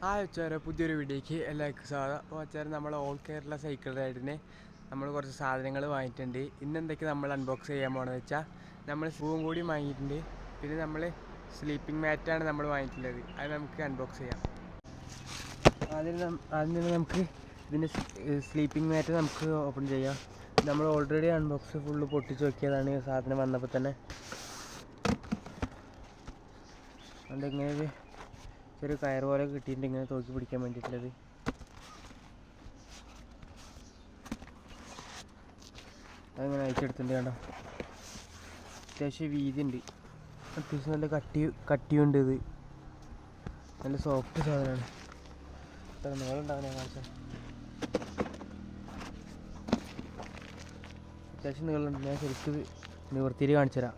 Hi അച്ചാര പുതിയൊരു വീഡിയോയ്ക്ക് എല്ലാവർക്കും സ്വാഗതം. അപ്പോൾ അച്ചാര നമ്മൾ ഓൾ കേരള സൈക്കിൾ റൈഡിന് നമ്മൾ കുറച്ച് സാധനങ്ങൾ വാങ്ങിയിട്ടുണ്ട്. ഇന്ന് എന്തൊക്കെ നമ്മൾ അൺബോക്സ് ചെയ്യാൻ പോകണമെന്ന് വെച്ചാൽ നമ്മൾ ഷൂവും കൂടി വാങ്ങിയിട്ടുണ്ട്. പിന്നെ നമ്മൾ സ്ലീപ്പിംഗ് മാറ്റാണ് നമ്മൾ വാങ്ങിയിട്ടുള്ളത്. അത് നമുക്ക് അൺബോക്സ് ചെയ്യാം. അതിന് തന്നെ നമുക്ക് ഇതിന്റെ സ്ലീപ്പിംഗ് മാറ്റ് നമുക്ക് ഓപ്പൺ ചെയ്യാം. നമ്മൾ ഓൾറെഡി അൺബോക്സ് ഫുള്ള് പൊട്ടിച്ച് നോക്കിയതാണ് സാധനം വന്നപ്പോൾ തന്നെ. അതുകൊണ്ട് ചെറിയ കയർ പോലെ കിട്ടിയിട്ടുണ്ട് ഇങ്ങനെ തോക്കി പിടിക്കാൻ വേണ്ടിയിട്ടുള്ളത്. അതങ്ങനെ അയച്ചെടുത്തിട്ടുണ്ട് കേട്ടോ അത്യാവശ്യം വീതി ഉണ്ട് അത്യാവശ്യം നല്ല കട്ടി കട്ടിയുണ്ട് ഇത്. നല്ല സോഫ്റ്റ് സാധനമാണ്. നീളുണ്ടാവുന്ന നീളുണ്ടാവും ഞാൻ അത്യാവശ്യം നീളുണ്ട് ഞാൻ ശരിക്കും നിവർത്തിയിൽ കാണിച്ചു തരാം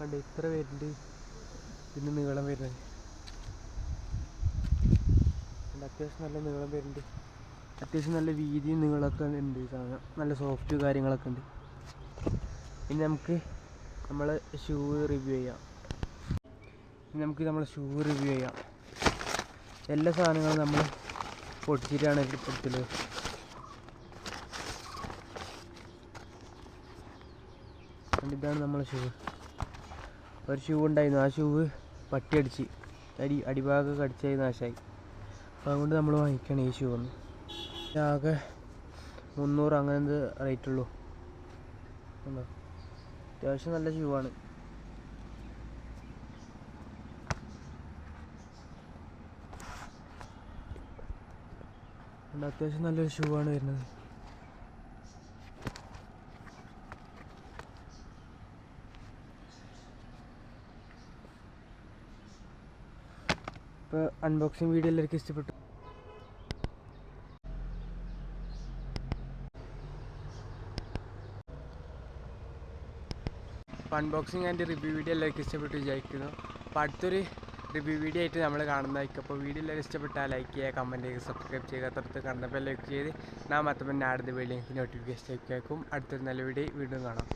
കണ്ട് ഇത്ര വരുന്നുണ്ട്. ഇതിന് നീളം വരുന്നത്. അത്യാവശ്യം നല്ല നീളം വരുന്നുണ്ട്. അത്യാവശ്യം നല്ല വീതിയും നീളമൊക്കെ ഉണ്ട് ഈ സാധനം. നല്ല സോഫ്റ്റ് കാര്യങ്ങളൊക്കെ ഉണ്ട്. ഇനി നമുക്ക് നമ്മൾ ഷൂ റിവ്യൂ ചെയ്യാം. ഇനി നമുക്ക് നമ്മൾ ഷൂ റിവ്യൂ ചെയ്യാം. എല്ലാ സാധനങ്ങളും നമ്മൾ പൊട്ടിച്ചിട്ടാണ് എടുത്തത് കണ്ടോ, ഇതാണ് നമ്മളെ ഷൂ ഒരു ഷൂ ഉണ്ടായിരുന്നു. ആ ഷൂവ് പട്ടി അടിച്ച്. അടി അടിഭാഗം അടിച്ചായി നാശമായി അപ്പോൾ അതുകൊണ്ട് നമ്മൾ വാങ്ങിക്കണം ഈ ഷൂ ഒന്ന്. ആകെ മുന്നൂറ് അങ്ങനത്തെ റേറ്റ് ഉള്ളൂ. അത്യാവശ്യം നല്ല ഷൂ ആണ്. അത്യാവശ്യം നല്ലൊരു ഷൂ ആണ് വരുന്നത്. ഇപ്പോൾ അൺബോക്സിങ് വീഡിയോ എല്ലാവർക്കും ഇഷ്ടപ്പെട്ടു. അപ്പോൾ അൺബോക്സിങ് ആൻഡ് റിവ്യൂ വീഡിയോ എല്ലാവർക്കും ഇഷ്ടപ്പെട്ടു വിചാരിക്കുന്നു. അപ്പോൾ അടുത്തൊരു റിവ്യൂ വീഡിയോ ആയിട്ട് നമ്മൾ കാണുന്നതായിരിക്കും. അപ്പോൾ വീഡിയോ എല്ലാവരും ഇഷ്ടപ്പെട്ടാൽ ലൈക്ക് ചെയ്യുക കമന്റ് ചെയ്യുക സബ്സ്ക്രൈബ് ചെയ്യുക തൊട്ട് കണ്ടപ്പോൾ ലൈക്ക് ചെയ്ത് നാം അത്തപ്പം അടുത്ത വീഡിയോ നോട്ടിഫിക്കേഷൻ കേൾക്കും അടുത്തൊരു നല്ല വീഡിയോ വീണ്ടും കാണാം.